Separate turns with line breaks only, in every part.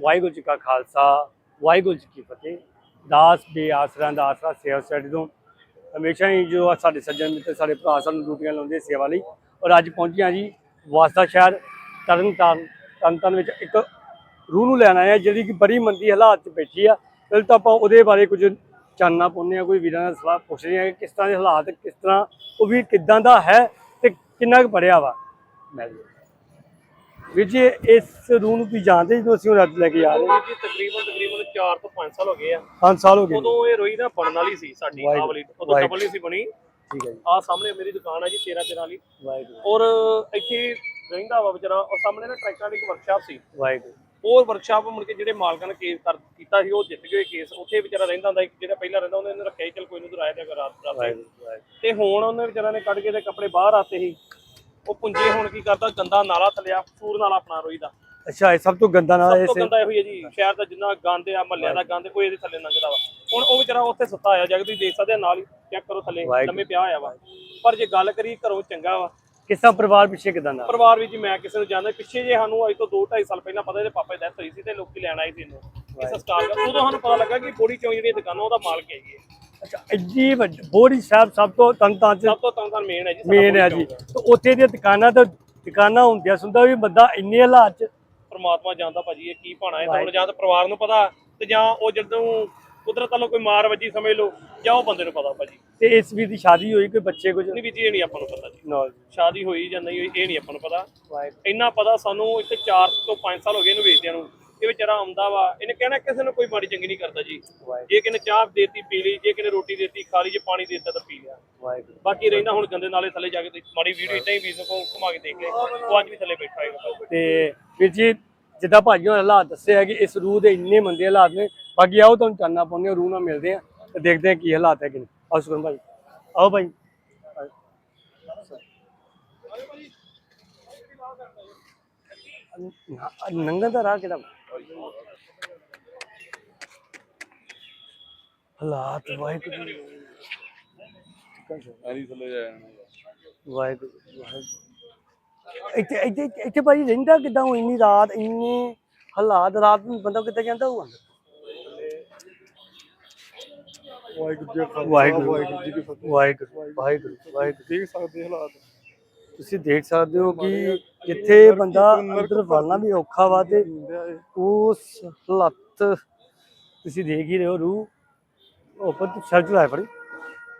ਵਾਹਿਗੁਰੂ ਜੀ ਕਾ ਖਾਲਸਾ, ਵਾਹਿਗੁਰੂ ਜੀ ਕੀ ਫਤਿਹ। ਦਾਸ ਬੇ ਆਸਰਾ ਦਾ ਆਸਰਾ ਸੇਵਾ ਸਟੱਡੀ ਤੋਂ। ਹਮੇਸ਼ਾ ਹੀ ਜੋ ਸਾਡੇ ਸੱਜਣ ਮਿੱਤਰ, ਸਾਡੇ ਭਰਾ ਸਾਨੂੰ ਡਿਊਟੀਆਂ ਲਾਉਂਦੇ ਸੇਵਾ ਲਈ। ਔਰ ਅੱਜ ਪਹੁੰਚੇ ਜੀ ਵਾਸਤਾ ਸ਼ਹਿਰ ਤਰਨਤਾਰਨ ਤਰਨਤਾਰਨ ਵਿੱਚ ਇੱਕ ਰੂਹ ਨੂੰ ਲੈਣ ਆਏ ਜਿਹੜੀ ਕਿ ਬੜੀ ਮੰਦੀ ਹਾਲਾਤ 'ਚ ਬੈਠੀ ਆ। ਪਹਿਲਾਂ ਤਾਂ ਆਪਾਂ ਉਹਦੇ ਬਾਰੇ ਕੁਝ ਚਾਨਣਾ ਪਾਉਂਦੇ ਆ ਕੋਈ ਵੀਰਾਂ ਨਾਲ ਸਲਾਹ ਪੁੱਛਦੇ ਆ ਕਿ ਕਿਸ ਤਰ੍ਹਾਂ ਦੇ ਹਾਲਾਤ, ਕਿਸ ਤਰ੍ਹਾਂ ਉਹ ਵੀ ਕਿੱਦਾਂ ਦਾ ਹੈ ਤੇ ਕਿੰਨਾ ਕੁ ਪੜਿਆ ਵਾ। ਮੈਂ ਵੀਰ ਜੀ ਇਸ ਰੂਹ ਨੂੰ ਤੁਸੀਂ ਜਾਣਦੇ ਜਦੋਂ ਅਸੀਂ ਉਹ ਰੱਦ ਲੈ ਕੇ ਆ ਰਹੇ ਹਾਂ?
ਜੀ ਤਕਰੀਬਨ ਤਕਰੀਬਨ 4 ਤੋਂ 5 ਸਾਲ ਹੋ ਗਏ ਆ।
5 ਸਾਲ ਹੋ ਗਏ
ਉਦੋਂ ਇਹ ਰੋਈ ਨਾ ਬਣਨ ਵਾਲੀ ਸੀ ਸਾਡੀ ਆਹ ਵਾਲੀ ਉਦੋਂ। ਡਬਲ ਨਹੀਂ ਸੀ ਬਣੀ।
ਠੀਕ ਹੈ ਜੀ।
ਆ ਸਾਹਮਣੇ ਮੇਰੀ ਦੁਕਾਨ ਹੈ ਜੀ 13 13 ਵਾਲੀ।
ਵਾਹਿਗੁਰੂ।
ਔਰ ਇੱਥੇ ਰਹਿੰਦਾ ਵਾ ਵਿਚਾਰਾ ਔਰ ਸਾਹਮਣੇ ਨਾ ਟਰੈਕਟਰਾਂ ਦੀ ਇੱਕ ਵਰਕਸ਼ਾਪ ਸੀ।
ਵਾਹਿਗੁਰੂ।
ਉਹ ਵਰਕਸ਼ਾਪ ਮੁੜ ਕੇ ਜਿਹੜੇ ਮਾਲਕਾਂ ਨੇ ਕੇਸ ਕਰ ਕੀਤਾ ਸੀ ਉਹ ਜਿੱਤ ਗਏ ਕੇਸ ਉੱਥੇ ਵਿਚਾਰਾ ਰਹਿੰਦਾ ਹੁੰਦਾ ਜਿਹੜਾ ਪਹਿਲਾਂ ਰਹਿੰਦਾ ਉਹਨੇ ਰੱਖਿਆ ਚੱਲ ਕੋਈ ਨੂੰ ਰਾਇ ਤੇ ਰਾਤ ਰਾਤ ਤੇ ਹੁਣ ਉਹਨੇ ਵਿਚਾਰਾ ਨੇ ਕੱਢ ਕੇ ਤੇ ਕੱਪੜੇ ਬਾਹਰ ਆਤੇ ਸੀ। ਉਹ ਪੁੰਜੇ ਹੁਣ ਕੀ ਕਰਦਾ ਗੰਦਾ ਨਾਲਾ ਥਲਿਆ ਸੂਰ ਨਾਲਾ ਆਪਣਾ ਰੋਈ ਦਾ।
ਅੱਛਾ ਇਹ ਸਭ ਤੋਂ ਗੰਦਾ ਨਾਲ
ਸਭ ਤੋਂ ਗੰਦਾ ਇਹੋ ਹੀ ਹੈ ਜੀ ਸ਼ਹਿਰ ਦਾ ਜਿੰਨਾ ਗੰਦ ਆ ਮਹੱਲਿਆਂ ਦਾ ਗੰਦ ਕੋਈ ਇਹਦੇ ਥੱਲੇ ਲੰਘਦਾ ਵਾ। ਹੁਣ ਉਹ ਵਿਚਾਰਾ ਉੱਥੇ ਸੁੱਤਾ ਆਇਆ ਜਗ ਤੁਸੀਂ ਦੇਖ ਸਕਦੇ ਆ ਨਾਲ ਹੀ ਚੈੱਕ ਕਰੋ ਥੱਲੇ
ਵਾਹਿਗੁਰੂ।
ਲੰਮੇ ਪਿਆ ਹੋਇਆ ਵਾ। ਪਰ ਜੇ ਗੱਲ ਕਰੀ ਘਰੋਂ ਚੰਗਾ ਵਾ।
ਕਿਸ ਪਰਿਵਾਰ ਪਿੱਛੇ ਕਿਦਾਂ ਦਾ?
ਪਰਿਵਾਰ ਵਿੱਚ ਮੈਂ ਕਿਸੇ ਨੂੰ ਜਾਣਦਾ ਪਿੱਛੇ ਜੇ ਸਾਨੂੰ ਅੱਜ ਤੋਂ 2 2.5 ਸਾਲ ਪਹਿਲਾਂ ਪਤਾ ਇਹਦੇ ਪਾਪਾ ਦੀ ਡੈਥ ਹੋਈ ਸੀ ਤੇ ਲੋਕੀ ਲੈਣ ਆਏ ਸੀ ਇਹਨੂੰ। ਇਹ ਸੰਸਕਾਰ ਕਰ ਉਦੋਂ ਸਾਨੂੰ ਪਤਾ ਲੱਗਾ ਕਿ ਬੋੜੀ ਚੌਂ ਜਿਹੜੀ ਦੁਕਾਨ ਉਹਦਾ ਮਾਲਕ ਹੈਗੀ ਹੈ
ਅੱਛਾ ਵੱਡੀ ਬੋੜੀ ਸਾਹਿਬ ਸਭ ਤੋਂ ਤਨਤਾਂ ਚ
ਸਭ ਤੋਂ ਤੰਗਾਂ ਮੇਨ ਹੈ ਜੀ
ਮੇਨ ਹੈ ਜੀ। ਤੇ ਉੱਥੇ ਦੀਆਂ ਦੁਕਾਨਾਂ ਤਾਂ ਦੁਕਾਨਾਂ ਹੁੰਦੀਆਂ ਸੁਣਦਾ ਵੀ ਬੰਦਾ ਇੰਨੇ ਹਾਲਾਤ ਚ
ਪ੍ਰਮਾਤਮਾ ਜਾਣਦਾ ਭਾਜੀ ਇਹ ਕੀ ਪਾਣਾ ਹੈ ਤਾਂ ਜਾਂ ਤਾਂ ਪਰਿਵਾਰ ਨੂੰ ਪਤਾ ਤੇ ਜਾਂ ਉਹ ਜਦੋਂ ਕੁਦਰਤ ਵੱਲੋਂ ਕੋਈ ਮਾਰ ਵੱਜੀ ਸਮਝ ਲਓ ਜਾਂ ਉਹ ਬੰਦੇ ਨੂੰ ਪਤਾ ਭਾਜੀ।
ਤੇ ਇਸ ਵੀਰ ਦੀ ਸ਼ਾਦੀ ਹੋਈ ਕੋਈ ਬੱਚੇ ਕੁਝ?
ਨਹੀਂ ਵੀ ਜੀ ਇਹ ਨਹੀਂ ਆਪਾਂ ਨੂੰ ਪਤਾ ਜੀ। ਸ਼ਾਦੀ ਹੋਈ ਜਾਂ ਨਹੀਂ ਹੋਈ ਇਹ ਨਹੀਂ ਆਪਾਂ ਨੂੰ ਪਤਾ। ਇੰਨਾ ਪਤਾ ਸਾਨੂੰ ਇੱਥੇ 4 ਤੋਂ 5 ਸਾਲ ਹੋ ਗਏ ਇਹਨੂੰ ਵੇਚਦਿਆਂ ਨੂੰ। ਇਹ ਵਿਚਾਰਾ ਆਉਂਦਾ ਵਾ। ਇਹਨੇ ਕਹਿਣਾ ਕਿਸੇ ਨੂੰ ਕੋਈ ਮਾੜੀ ਚੰਗੀ ਨਹੀਂ ਕਰਦਾ ਜੀ। ਜੇ ਕਿਨੇ ਚਾਹ ਦੇਤੀ ਪੀ ਲਈ। ਜੇ ਕਿਨੇ ਰੋਟੀ ਦੇਤੀ ਖਾ ਲਈ ਜੇ ਪਾਣੀ ਦੇਤਾ ਤਾਂ ਪੀ ਲਿਆ। ਬਾਕੀ ਰਹਿੰਦਾ ਹੁਣ ਗੰਦੇ ਨਾਲੇ ਥੱਲੇ ਜਾ ਕੇ ਮਾੜੀ ਵੀਡੀਓ ਇਦਾਂ ਹੀ ਵੀਡੀਓ ਕੋ ਘੁਮਾ ਕੇ ਦੇਖ। ਲੈ ਉਹ ਅੱਜ ਵੀ ਥੱਲੇ ਬੈਠਾ ਹੈਗਾ।
ਤੇ ਵੀਰ ਜੀ ਜਿੱਦਾਂ ਭਾਜੀ ਹੋਰਾਂ ਹਾਲਾਤ ਦੱਸੇ ਆ ਕਿ ਇਸ ਰੂਹ ਦੇ ਇੰਨੇ ਮੰਦੇ ਹਾਲਾਤ ਨੇ। ਬਾਕੀ ਆਓ ਤੁਹਾਨੂੰ ਚਾਨਣਾ ਪਾਉਂਦੇ ਰੂਹ ਨਾਲ ਮਿਲਦੇ ਆ ਤੇ ਦੇਖਦੇ ਆ ਕੀ ਹਾਲਾਤ ਹੈ ਕਿ ਆਓ ਸੁਖਨ ਭਾਈ ਆਓ ਭਾਈ। ਨੰਗਨ ਦਾ ਰਾਹ ਕਿਹੜਾ ਹਾਲਾਤ ਵਾਹਿਗੁਰੂ
ਅਰੀ ਥੱਲੇ ਜਾਣਾ
ਵਾਹਿਗੁਰੂ ਵਾਹਿਗੁਰੂ ਇੱਥੇ ਇੱਥੇ ਇੱਥੇ ਭਾਜੀ ਰਹਿੰਦਾ ਕਿਦਾਂ ਉਹ ਇੰਨੀ ਰਾਤ ਇੰਨੇ ਹਾਲਾਤ ਰਾਤ ਨੂੰ ਬੰਦਾ ਕਿੱਥੇ ਜਾਂਦਾ ਹੋਊਗਾ
ਵਾਹਿਗੁਰੂ ਜੀ ਕਾ
ਵਾਹਿਗੁਰੂ
ਵਾਹਿਗੁਰੂ ਜੀ ਕੀ ਫਤਿਹ
ਵਾਹਿਗੁਰੂ ਵਾਹਿਗੁਰੂ ਵਾਹਿਗੁਰੂ
ਦੇਖ ਸਕਦੇ ਹਾਲਾਤ
ਤੁਸੀਂ ਦੇਖ ਸਕਦੇ ਹੋ ਕਿ ਜਿੱਥੇ ਬੰਦਾ ਅੰਦਰ ਵੜਨਾ ਵੀ ਔਖਾ ਵਾ ਤੇ ਉਸ ਹਾਲਾਤ ਤੁਸੀਂ ਦੇਖ ਹੀ ਰਹੇ ਹੋ ਰੂਹ ਉੱਪਰ ਤੂੰ ਸੈਲਫ ਲਾਇ ਫੜੀ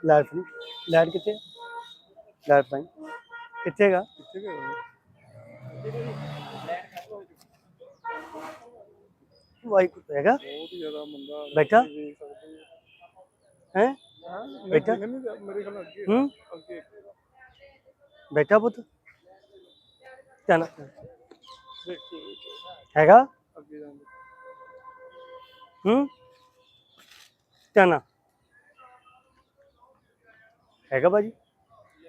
ਲਾਈਟ ਫੜੀ ਲਾਈਟ ਕਿੱਥੇ ਲਾਈਟ ਪਾਈ। ਕਿੱਥੇ ਹੈਗਾ? ਵਾਹਿਗੁਰੂ ਹੈਗਾ।
ਬਹੁਤ ਜ਼ਿਆਦਾ ਮੰਦਾ
ਬੈਠਾ।
ਹੋ।
ਬੈਠਾ?
ਮੇਰੇ ਖਿਆਲ ਅੱਗੇ।
ਬੈਠਾ ਪੁੱਤ।
ਦੇਖੋ
ਹੈਗਾ? ਹੂੰ? ਨਾਲ। ਹੈਗਾ ਬਾਜੀ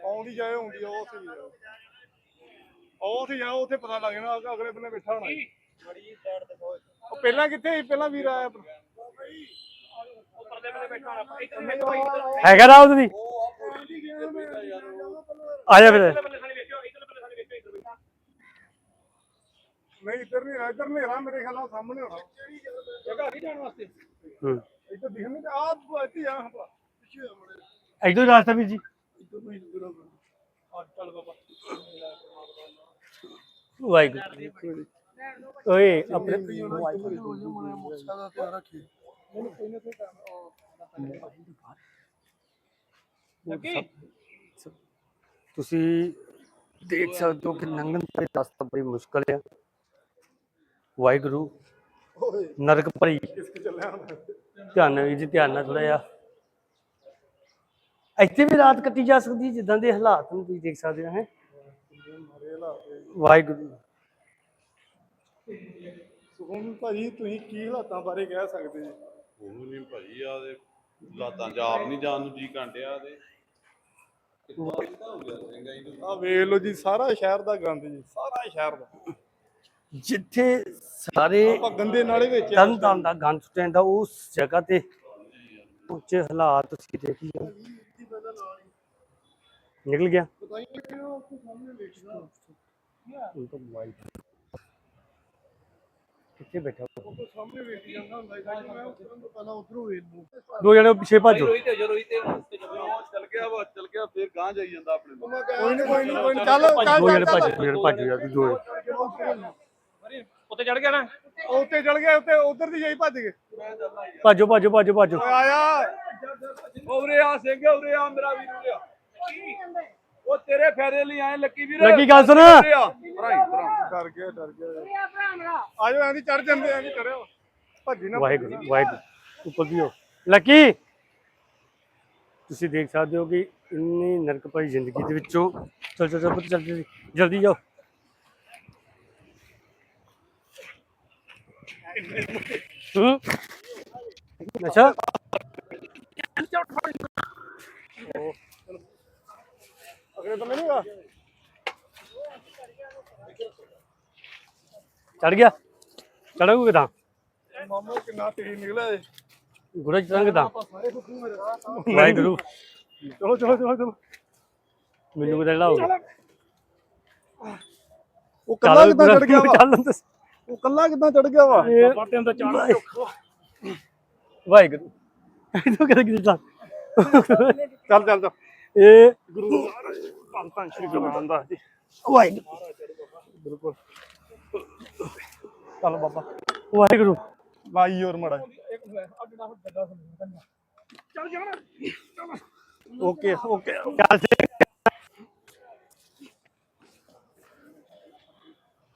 ਆਉਂਦੀ ਜਾਏ ਆਉਂਦੀ ਆ ਉੱਥੇ ਜਾਓ ਉਹ ਉੱਥੇ ਜਾਓ ਉੱਥੇ ਪਤਾ ਲੱਗ ਜਾਣਾ ਅਗ- ਅਗਲੇ ਬੰਨੇ ਬੈਠਾ ਹੋਣਾ। ਉਹ ਪਹਿਲਾਂ ਕਿੱਥੇ ਸੀ? ਪਹਿਲਾਂ ਵੀਰ ਆਇਆ
ਬੈਠਾ ਹੋਣਾ ਭਾਈ
ਹੈਗਾ ਰਾਉਤ ਦੀ ਆ ਜਾ ਫਿਰ
ਬੱਲੇ ਸਾਨੀ ਵੇਖਿਓ ਇੱਧਰ ਬੱਲੇ ਸਾਨੀ ਵੇਖਿਓ ਇੱਧਰ ਬੈਠਾ
ਨਹੀਂ ਇੱਧਰ ਨਹੀਂ ਇੱਧਰ ਹਨੇਰਾ ਮੇਰੇ ਖਿਆਲ ਨਾਲ ਸਾਹਮਣੇ ਹੋਣਾ।
ਜਗ੍ਹਾ ਨਹੀਂ ਜਾਣ ਵਾਸਤੇ?
ਹੂੰ।
ਇੱਧਰ ਦਿਖ ਨਹੀਂ ਆ ਇੱਥੇ ਆ ਹਪਲਾ ਪਿੱਛੇ ਆ ਮੜੇ
ਇਧਰ ਰਾਸਤਾ ਵੀਰ ਜੀ।
ਇੱਧਰ ਕੋਈ ਦੂਰ
ਆ। ਚੱਲ ਬਾਬਾ।
ਵਾਹਿਗੁਰੂ। ਓਏ ਆਪਣੇ
ਮੋਟਰਸਾਈਕਲ ਦਾ ਧਿਆਨ ਰੱਖੀ
ਲੱਗੀ
ਤੁਸੀਂ ਦੇਖ ਸਕਦੇ ਹੋ ਕਿ ਲੰਘਣ ਦਾ ਰਸਤਾ ਬੜੀ ਮੁਸ਼ਕਲ ਹੈ ਵਾਹਿਗੁਰੂ।
ਓਏ।
ਨਰਕ ਭਰੀ। ਧਿਆਨ ਨਾਲ ਜੀ ਧਿਆਨ ਨਾਲ ਥੋੜਾ ਜਿਹਾ। ਇੱਥੇ ਵੀ ਰਾਤ ਕੱਟੀ ਜਾ ਸਕਦੀ ਜਿੱਦਾਂ ਦੇ ਹਾਲਾਤ ਨੂੰ ਤੁਸੀਂ ਦੇਖ ਸਕਦੇ ਹੋ ਹੈ?
ਹਾਲਾਤ
ਵਾਹਿਗੁਰੂ।
ਸੁਖਮ ਭਾਜੀ ਤੁਸੀਂ ਕੀ ਹਾਲਾਤਾਂ ਬਾਰੇ ਕਹਿ ਸਕਦੇ ਜੀ
ਉਹਨੂੰ ਨਹੀਂ ਭਾਜੀ ਆ ਦੇ ਲਾਤਾਂ ਚ ਆਪ ਨਹੀਂ ਜਾਣ ਨੂੰ ਜੀ ਕਾਂਟਿਆ ਦੇ
ਆ ਵੇਖ ਲਓ ਜੀ ਸਾਰਾ ਸ਼ਹਿਰ ਦਾ ਗੰਦ ਜੀ ਸਾਰਾ ਸ਼ਹਿਰ ਦਾ।
ਜਿੱਥੇ ਸਾਰੇ
ਆਪਾਂ ਗੰਦੇ ਨਾਲੇ ਵਿੱਚ ਆ।
ਤਨਤਨ ਦਾ ਗੰਦ ਸਟੈਂਡ ਉਸ ਜਗ੍ਹਾ ਤੇ ਉੱਚੇ ਹਾਲਾਤ ਤੁਸੀਂ ਦੇਖ ਲਓ ਨਿਕਲ ਗਿਆ। ਹੁਣ ਤਾਂ mobile ਕਿੱਥੇ ਬੈਠਾ
ਉਹ?
ਦੋ ਜਣੇ ਪਿੱਛੇ ਭਾਈ ਭਾਜੋ
ਰੋਹਿਤ ਹੈ ਜੋ ਰੋਹਿਤ ਹੈ ਉਹ ਚੱਲ ਗਿਆ ਵਾ ਚੱਲ ਗਿਆ ਫਿਰ ਗਾਂ ਜਾਈ ਜਾਂਦਾ ਆਪਣੇ
ਕੋਈ ਨੀ, ਕੋਈ ਨੀ, ਕੋਈ ਨੀ, ਚੱਲ, ਚੱਲ,
ਦੋ ਚੱਲ, ਜਣੇ
ਚੱਲ।
ਦੋ ਜਣੇ ਤੂੰ ਦੋ
ਉੱਤੇ ਚੜ ਗਿਆ ਨਾ?
ਉਹ ਉੱਤੇ ਚੜ ਗਏ ਉੱਤੇ ਉਧਰ ਦੀ ਜਾਈ ਭੱਜ ਗਏ।
ਭੱਜੋ ਭੱਜੋ ਭੱਜੋ ਭੱਜੋ।
ਓਏ ਆਇਆ।
ਉਰੇ ਆ ਸਿੰਘ ਉਰੇ ਆ ਮੇਰਾ ਵੀਰ ਉਰੇ ਆ। ਉਹ ਤੇਰੇ ਫੇਰੇ ਲਈ ਆਏ ਲੱਕੀ ਵੀਰ।
ਲੱਕੀ ਗੱਲ ਸੁਣ।
ਉਰੇ ਆ। ਭਰਾਈ ਭਰਾ
ਡਰ ਗਿਆ ਡਰ ਗਿਆ। ਆਜੋ ਐਂ ਦੀ ਚੜ ਜਾਂਦੇ ਐਂ ਦੀ ਚੜਿਓ ਭੱਜੀ ਨਾ
ਵਾਹਿਗੁਰੂ ਵਾਹਿਗੁਰੂ ਉੱਪਰ ਦੀ ਹੋ ਲੱਕੀ ਤੁਸੀਂ ਦੇਖ ਸਕਦੇ ਹੋ ਕਿ ਇੰਨੀ ਨਰਕ ਭਰੀ ਜ਼ਿੰਦਗੀ ਦੇ ਵਿੱਚੋਂ ਚਲ ਚਲ ਚਲ ਪੁੱਤ ਚੱਲ ਜਲਦੀ ਜਲਦੀ ਜਾਓ। ਹੂੰ? ਅੱਛਾ।
ਅਗਲੇ
ਚੜ ਗਿਆ। ਚੜਾਂਗੇ ਕਿਦਾਂ?
ਮਾਮਾ ਕਿੰਨਾ ਤੇਜ਼ ਨਿਕਲਿਆ ਏ
ਗੁੜਾ ਚੜਾਂਗੇ ਕਿਦਾਂ? ਵਾਹਿਗੁਰੂ।
ਚਲੋ ਚਲੋ ਚਲੋ ਚਲੋ
ਮੈਨੂੰ ਕਿਦਾਂ ਲਾਓਗੇ
ਉਹ ਕੱਲਾ ਕਿੱਦਾਂ ਚੜ ਗਿਆ ਵਾ?
ਚੱਲ ਦੱਸ
ਉਹ ਕੱਲਾ ਕਿੱਦਾਂ ਚੜ ਗਿਆ ਵਾ?
ਬਾਟਿਆਂ ਦਾ ਚਾਣਾ
ਵਾਹਿਗੁਰੂ। ਇਹ ਕਿਦਾਂ ਕਿਦਾਂ
ਚੱਲ ਚੱਲ ਚੱਲ।
ਇਹ
ਧੰਨ ਧੰਨ ਸ਼੍ਰੀ ਗੁਰੂ ਰਾਮਦਾਸ ਜੀ।
ਵਾਹਿਗੁਰੂ।
ਬਿਲਕੁਲ ਚੱਲ ਬਾਬਾ।
ਵਾਹਿਗੁਰੂ।
ਲਾਈ ਹੋਰ ਮੜਾ ਓਕੇ ਓਕੇ।
ਚੱਲ ਸੇ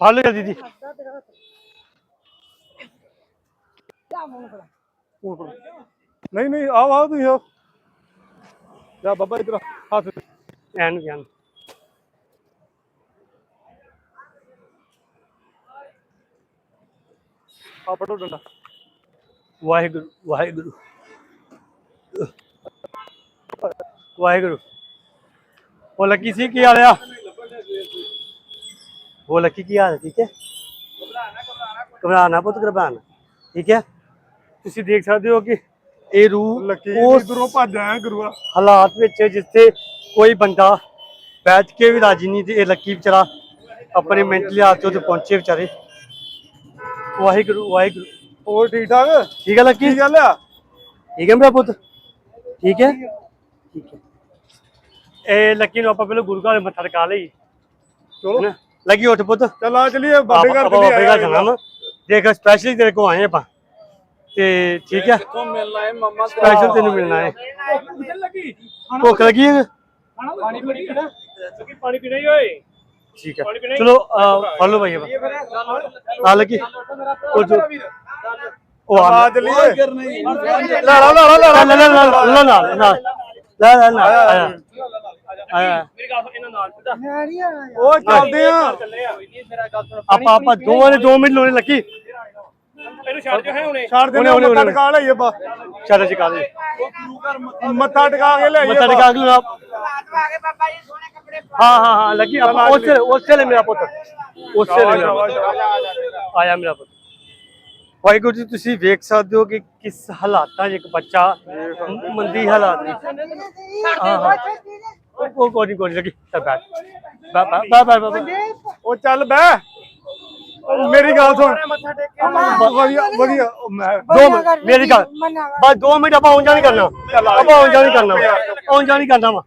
ਫੜ ਲਿਆ ਦੀਦੀ
ਨਹੀਂ ਨਹੀਂ ਆਓ ਆਓ ਤੁਸੀਂ ਆਓ। ਜਾ ਬਾਬਾ ਇਧਰ ਹੱਥ
ਐਨ ਗਿਆਨ
ਆ ਫੜੋ ਡੰਡਾ।
ਵਾਹਿਗੁਰੂ ਵਾਹਿਗੁਰੂ। ਵਾਹਿਗੁਰੂ। ਉਹ ਲੱਕੀ ਸੀ ਕੀ ਹਾਲ ਆ? ਉਹ ਲੱਕੀ ਕੀ ਹਾਲ ਠੀਕ ਹੈ? ਘਬਰਾਣਾ ਪੁੱਤ ਘਬਰਾਣਾ ਠੀਕ ਹੈ? ਤੁਸੀਂ ਦੇਖ ਸਕਦੇ ਹੋ ਕਿ ਇਹ ਰੂਹ ਉਸ
ਭੱਜ ਆਇਆ ਗੁਰੂਆ।
ਹਾਲਾਤ ਵਿੱਚ ਜਿੱਥੇ ਕੋਈ ਬੰਦਾ ਬੈਠ ਕੇ ਵੀ ਰਾਜੀ ਨਹੀਂ ਤੇ ਇਹ ਲੱਕੀ ਵਿਚਾਰਾ ਆਪਣੇ ਮੈਂਟਲੀ ਹਾਲਤ ਤੇ ਪਹੁੰਚੇ ਵਿਚਾਰੇ। ਵਾਹਿਗੁਰੂ ਵਾਹਿਗੁਰੂ।
ਹੋਰ ਠੀਕ ਠਾਕ?
ਠੀਕ ਹੈ ਲੱਕੀ?
ਕੀ ਗੱਲ ਆ?
ਠੀਕ ਹੈ ਮੇਰਾ ਪੁੱਤ? ਠੀਕ ਹੈ? ਠੀਕ ਹੈ। ਇਹ ਲੱਕੀ ਨੂੰ ਆਪਾਂ ਪਹਿਲਾਂ ਗੁਰੂ ਘਰ ਮੱਥਾ ਟਿਕਾ ਲਈ
ਚਲੋ।
ਲੱਗੀ ਉੱਠ ਪੁੱਤ।
ਚੱਲ ਆ ਚਲੀਏ ਬਾਬੇ ਘਰ
ਬਾਬੇ ਜਾਣਾ ਦੇਖ ਸਪੈਸ਼ਲੀ ਤੇਰੇ ਕੋ ਆਏ ਆਪਾਂ। ਤੇ ਠੀਕ ਹੈ
ਕਿੱਥੋਂ ਮਿਲਣਾ ਹੈ ਮੰਮਾ
ਸਪੈਸ਼ਲ ਤੈਨੂੰ ਮਿਲਣਾ ਹੈ ਭੁੱਖ ਲੱਗੀ। ਹੈ
ਪਾਣੀ ਪੀਣੀ ਪੀਣਾ ਲੱਕੀ ਪਾਣੀ ਪੀਣਾ ਹੀ ਓਏ।
ਠੀਕ ਹੈ ਚਲੋ ਫੋਲੋ ਭਾਈ ਆ ਲੱਗੀ ਉਹ ਜੋ ਉਹ
ਆ। ਚਲੀਏ
ਲਾ ਲਾ ਲਾ ਲਾ ਲਾ ਲਾ ਲਾ। ਲਾ ਲਾ ਲਾ ਲਾ ਲਾ ਲਾ ਆਇਆ।
ਮੇਰੀ ਗੱਲ ਇਹਨਾਂ ਨਾਲ ਸਿੱਧਾ।
ਉਹ ਚੱਲਦੇ ਆ।
ਚੱਲੇ
ਆਪਾਂ ਆਪਾਂ ਦੋਵਾਂ ਨੇ 2 ਮਿੰਟ ਲਾਉਣੇ ਲੱਗੀ।
ਇਹਨੂੰ ਛੱਡ ਜੋ ਹੈ ਹੁਣੇ।
ਛੱਡ ਦੇ
ਹੁਣੇ, ਹੁਣੇ,
ਮੱਥਾ
ਹੁਣੇ।
ਟਿਕਾ ਲਈਏ ਬਾ
ਚੱਲ ਜੀ ਕਾਲੇ
ਮੱਥਾ ਟਿਕਾ ਕੇ ਲਿਆਈਏ
ਮੱਥਾ
ਬਾ।
ਟਿਕਾ ਕੇ ਲਾ ਹਾਂ ਹਾਂ ਹਾਂ ਲੱਗੀ ਆਪਾਂ ਉਸੇ ਉਸੇ ਲਈ ਮੇਰਾ ਪੁੱਤ। ਉਸੇ ਲਈ ਮੇਰਾ ਪੁੱਤ। ਆਇਆ ਮੇਰਾ ਪੁੱਤ। ਵਾਹਿਗੁਰੂ ਜੀ ਤੁਸੀਂ ਵੇਖ ਸਕਦੇ ਹੋ ਕਿ ਕਿਸ ਹਾਲਾਤਾਂ 'ਚ ਇੱਕ ਬੱਚਾ ਮ- ਮੰਦੀ ਹਾਲਾਤ ਵਿੱਚ। ਹਾਂ ਹਾਂ। ਉਹ ਕੋਈ ਨਹੀਂ ਕੋਈ ਨੀ ਲੱਗੀ। ਬੈ ਬੈ ਬੈ ਬੈ।
ਉਹ ਚੱਲ ਬਹਿ। ਉਹ
मेरी गल सुन मेरी गल दो मिनट आप ऊंजा नहीं करना आप ऊंजा
नहीं करना ऊंजा नहीं करना वा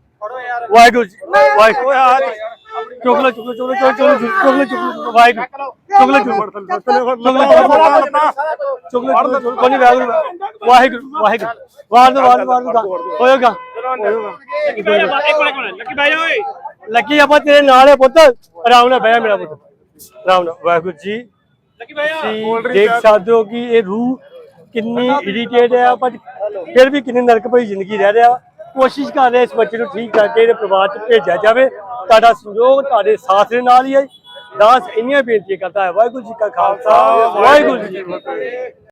वाह लकी आप पुत आराम
बह मेरा पुत्र ਨਾਲ ਵਾਹਿਗੁਰੂ
ਜੀ।
ਤੁਸੀਂ ਦੇਖ ਸਕਦੇ ਹੋ ਕਿ ਇਹ ਰੂਹ ਕਿੰਨੀ ਇਰੀਟੇਟ ਹੈ ਪਰ ਫਿਰ ਵੀ ਕਿੰਨੀ ਨਰਕ ਭਰੀ ਜ਼ਿੰਦਗੀ ਰਹਿ ਰਿਹਾ। ਕੋਸ਼ਿਸ਼ ਕਰ ਰਹੇ ਇਸ ਬੱਚੇ ਨੂੰ ਠੀਕ ਕਰਕੇ ਇਹਦੇ ਪਰਿਵਾਰ ਚ ਭੇਜਿਆ ਜਾਵੇ। ਤੁਹਾਡਾ ਸੰਯੋਗ ਤੁਹਾਡੇ ਸਾਥ ਦੇ ਨਾਲ ਹੀ ਹੈ। ਦਾਸ ਇੰਨੀਆਂ ਬੇਨਤੀਆਂ ਕਰਦਾ ਹੈ। ਵਾਹਿਗੁਰੂ ਜੀ ਕਾ ਖਾਲਸਾ ਵਾਹਿਗੁਰੂ ਜੀ ਕੀ ਫਤਿਹ।